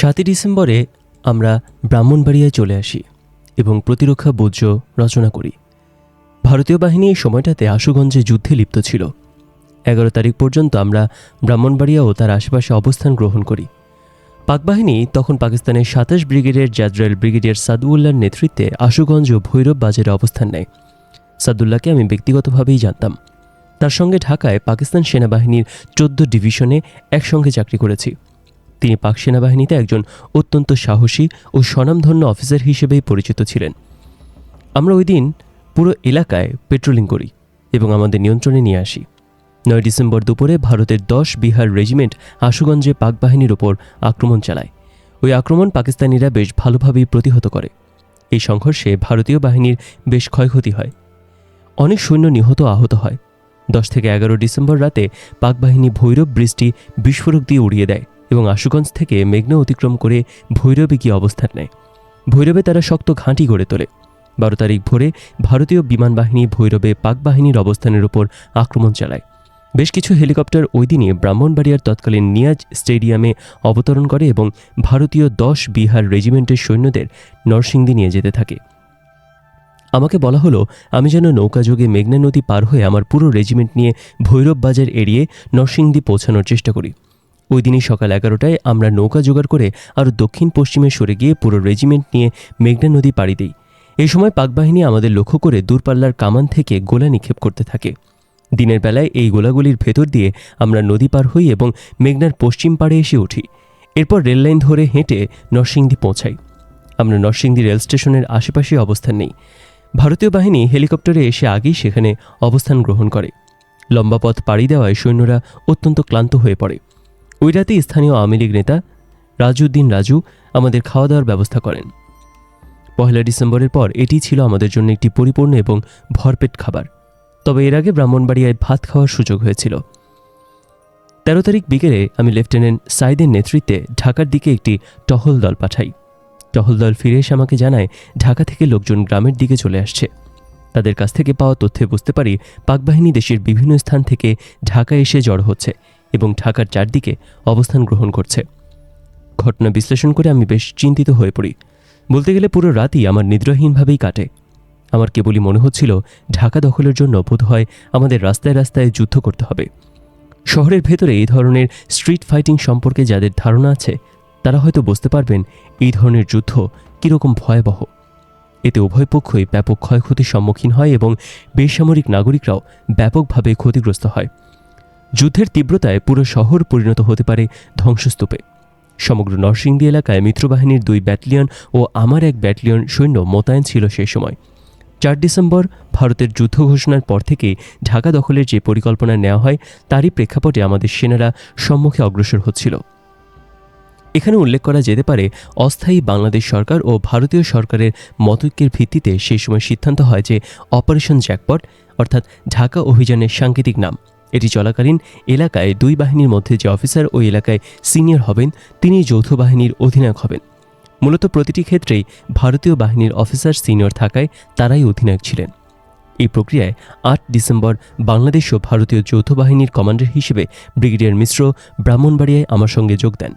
সাতই ডিসেম্বরে আমরা ব্রাহ্মণবাড়িয়ায় চলে আসি এবং প্রতিরক্ষা বুজ্জ রচনা করি। ভারতীয় বাহিনী এই সময়টাতে আশুগঞ্জে যুদ্ধে লিপ্ত ছিল। এগারো তারিখ পর্যন্ত আমরা ব্রাহ্মণবাড়িয়া ও তার আশেপাশে অবস্থান গ্রহণ করি। পাক বাহিনী তখন পাকিস্তানের সাতাশ ব্রিগেডের জাদ্রাইল ব্রিগেডিয়ার সাদউল্লার নেতৃত্বে আশুগঞ্জ ও ভৈরব বাজারে অবস্থান নেয়। সাদুল্লাহকে আমি ব্যক্তিগতভাবেই জানতাম। তার সঙ্গে ঢাকায় পাকিস্তান সেনাবাহিনীর চোদ্দ ডিভিশনে একসঙ্গে চাকরি করেছি। তিনি পাক সেনাবাহিনীতে একজন অত্যন্ত সাহসী ও স্বনামধন্য অফিসার হিসেবেই পরিচিত ছিলেন। আমরা ওই দিন পুরো এলাকায় পেট্রোলিং করি এবং আমাদের নিয়ন্ত্রণে নিয়ে আসি। নয় ডিসেম্বর দুপুরে ভারতের দশ বিহার রেজিমেন্ট আশুগঞ্জে পাক বাহিনীর ওপর আক্রমণ চালায়। ওই আক্রমণ পাকিস্তানিরা বেশ ভালোভাবেই প্রতিহত করে। এই সংঘর্ষে ভারতীয় বাহিনীর বেশ ক্ষয়ক্ষতি হয়। অনেক সৈন্য নিহত আহত হয়। দশ থেকে এগারো ডিসেম্বর রাতে পাক বাহিনী ভৈরব বৃষ্টি বিস্ফোরক দিয়ে উড়িয়ে দেয়। এবং আশুগঞ্জ থেকে মেঘনা অতিক্রম করে ভৈরবে গিয়ে অবস্থান নেয়। ভৈরবে তারা শক্ত ঘাঁটি গড়ে তোলে। বারো তারিখ ভোরে ভারতীয় বিমান বাহিনী ভৈরবে পাক বাহিনীর অবস্থানের ওপর আক্রমণ চালায়। বেশ কিছু হেলিকপ্টার ওই দিনই ব্রাহ্মণবাড়িয়ার তৎকালীন নিয়াজ স্টেডিয়ামে অবতরণ করে এবং ভারতীয় দশ বিহার রেজিমেন্টের সৈন্যদের নরসিংদী নিয়ে যেতে থাকে। আমাকে বলা হলো, আমি যেন নৌকাযোগে মেঘনা নদী পার হয়ে আমার পুরো রেজিমেন্ট নিয়ে ভৈরব বাজার এড়িয়ে নরসিংদী পৌঁছানোর চেষ্টা করি। ওই দিনই সকাল এগারোটায় আমরা নৌকা জোগাড় করে আরও দক্ষিণ পশ্চিমে সরে গিয়ে পুরো রেজিমেন্ট নিয়ে মেঘনা নদী পাড়ি দিই। এই সময় পাকবাহিনী আমাদের লক্ষ্য করে দূরপাল্লার কামান থেকে গোলা নিক্ষেপ করতে থাকে। দিনের বেলায় এই গোলাগুলির ভেতর দিয়ে আমরা নদী পার হই এবং মেঘনার পশ্চিম পাড়ে এসে উঠি। এরপর রেললাইন ধরে হেঁটে নরসিংদী পৌঁছাই। আমরা নরসিংদী রেল স্টেশনের আশেপাশে অবস্থান নেই। ভারতীয় বাহিনী হেলিকপ্টারে এসে আগেই সেখানে অবস্থান গ্রহণ করে। লম্বা পথ পাড়ি দেওয়ায় সৈন্যরা অত্যন্ত ক্লান্ত হয়ে পড়ে। ওই রাতে স্থানীয় আওয়ামী লীগ নেতা রাজউদ্দিন রাজু আমাদের খাওয়া দাওয়ার ব্যবস্থা করেন। পহেলা ডিসেম্বরের পর এটি ছিল আমাদের জন্য একটি পরিপূর্ণ এবং ভরপেট খাবার। তবে এর আগে ব্রাহ্মণবাড়িয়ায় ভাত খাওয়ার সুযোগ হয়েছিল। তেরো তারিখ বিকেলে আমি লেফটেন্যান্ট সাইদের নেতৃত্বে ঢাকার দিকে একটি টহল দল পাঠাই। টহল দল ফিরে এসে আমাকে জানায়, ঢাকা থেকে লোকজন গ্রামের দিকে চলে আসছে। তাদের কাছ থেকে পাওয়া তথ্যে বুঝতে পারি পাকবাহিনী দেশের বিভিন্ন স্থান থেকে ঢাকা এসে জড়ো হচ্ছে। এবং ঢাকার চারদিকে অবস্থান গ্রহণ করছে। ঘটনা বিশ্লেষণ করে আমি বেশ চিন্তিত হয়ে পড়ি। বলতে গেলে পুরো রাতই আমার নিদ্রাহীনভাবেই কাটে। আমার কেবলই মনে হচ্ছিল, ঢাকা দখলের জন্য বোধ হয় আমাদের রাস্তায় রাস্তায় যুদ্ধ করতে হবে। শহরের ভেতরে এই ধরনের স্ট্রিট ফাইটিং সম্পর্কে যাদের ধারণা আছে, তারা হয়তো বুঝতে পারবেন এই ধরনের যুদ্ধ কীরকম ভয়াবহ। এতে উভয় পক্ষই ব্যাপক ক্ষয়ক্ষতির সম্মুখীন হয় এবং বেসামরিক নাগরিকরাও ব্যাপকভাবে ক্ষতিগ্রস্ত হয়। যুদ্ধের তীব্রতায় পুরো শহর পরিণত হতে পারে ধ্বংসস্তূপে। সমগ্র নরসিংদী এলাকায় মিত্রবাহিনীর দুই ব্যাটালিয়ন ও আমার এক ব্যাটালিয়ন সৈন্য মোতায়েন ছিল সেই সময়। চার ডিসেম্বর ভারতের যুদ্ধ ঘোষণার পর থেকে ঢাকা দখলের যে পরিকল্পনা নেওয়া হয়, তারই প্রেক্ষাপটে আমাদের সেনারা সম্মুখে অগ্রসর হচ্ছিল। এখানে উল্লেখ করা যেতে পারে, অস্থায়ী বাংলাদেশ সরকার ও ভারতীয় সরকারের মতৈক্যের ভিত্তিতে সেই সময় সিদ্ধান্ত হয় যে অপারেশন জ্যাকপট, অর্থাৎ ঢাকা অভিযানের সাংকেতিক নাম। এটি চলাকালীন এলাকায় দুই বাহিনীর মধ্যে যে অফিসার ওই এলাকায় সিনিয়র হবেন, তিনি যৌথ বাহিনীর অধিনায়ক হবেন। মূলত প্রতিটি ক্ষেত্রেই ভারতীয় বাহিনীর অফিসার সিনিয়র থাকায় তারাই অধিনায়ক ছিলেন। এই প্রক্রিয়ায় আট ডিসেম্বর বাংলাদেশ ও ভারতীয় যৌথ বাহিনীর কমান্ডার হিসেবে ব্রিগেডিয়ার মিশ্র ব্রাহ্মণবাড়িয়ায় আমার সঙ্গে যোগ দেন।